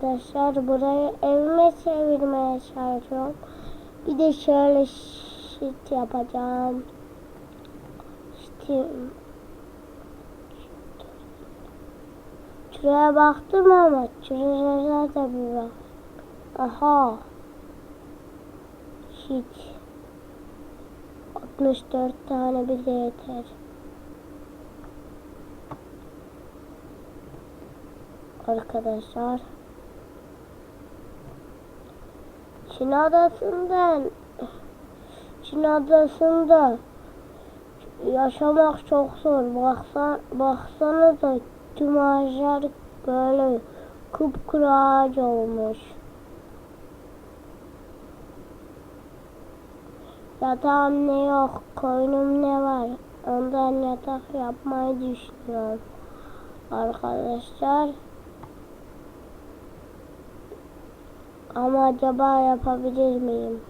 arkadaşlar. Burayı evime çevirmeye çalışıyorum. Bir de şöyle shit yapacağım. İşte Şuraya baktım ama şuraya da bir bak. Aha. Hiç. 64 tane bize yeter. Arkadaşlar. Çin adasından Çin adasında yaşamak çok zor. Baksa, baksana da tüm ağaçlar böyle kupkuru ağaç olmuş. Yatağım ne yok, koynum ne var. Ondan yatak yapmayı düşünüyorum. Arkadaşlar. Ama acaba yapabilir miyim?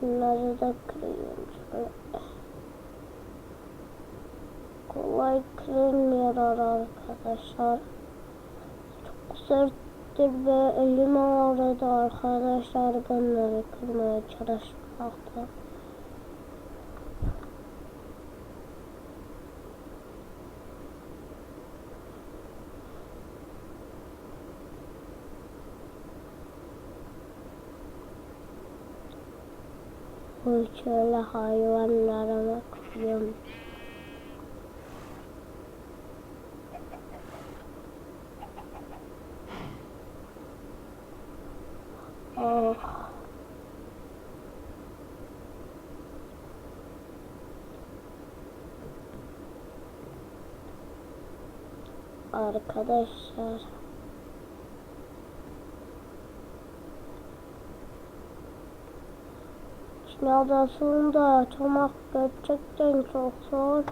Şunları da kırıyorum şöyle. Kolay kırılmıyor arkadaşlar. Çok serttir ve elim ağrıdı arkadaşlar bunları kırmaya çalışmakta. Bu şöyle hayvanlara bakıyorum. Oh. Arkadaşlar. Çin adasında açmak gerçekten çok zor.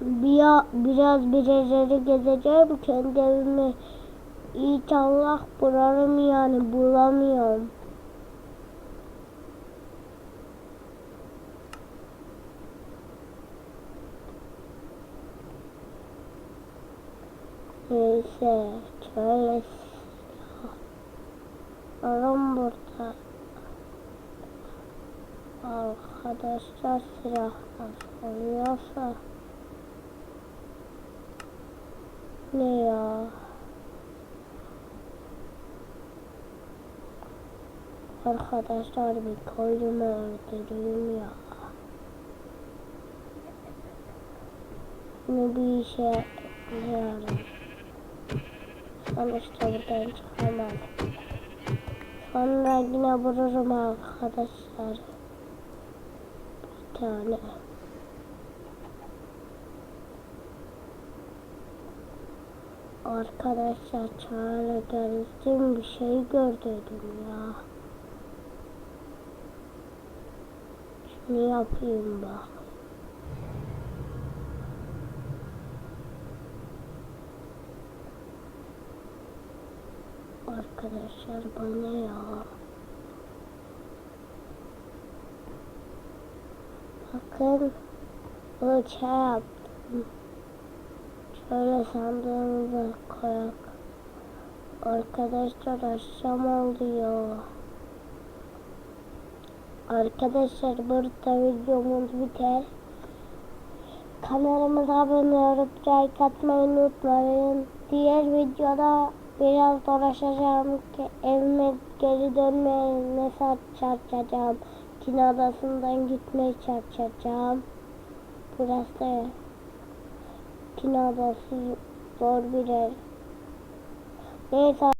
Bir, biraz birileri gezeceğim. Kendi evimi İnşallah burarım yani bulamıyorum. Neyse şöyle Alın burada. Arkadaşlar silah nasıl oluyorsa ne ya? Arkadaşlar bir koyumu öldüreyim ya. Bunu bir işe yarayalım. Sonuçta buradan çıkamam. Sonra yine vururum arkadaşlar. Bir tane. Arkadaşlar çağrı geldim bir şey gördüm ya. Şunu yapayım bak. Arkadaşlar bana ya. Bakın bu şey yaptım. Şöyle sandığımıza koyak. Arkadaşlar akşam oldu ya. Arkadaşlar burada videomuz biter. Kanalımıza abone olup like atmayı unutmayın. Diğer videoda biraz dolaşacağım ki evime geri dönmeye ne saat çalışacağım. Çin adasından gitmeye çalışacağım. Burası da Çin adası zor bir yer. Neyse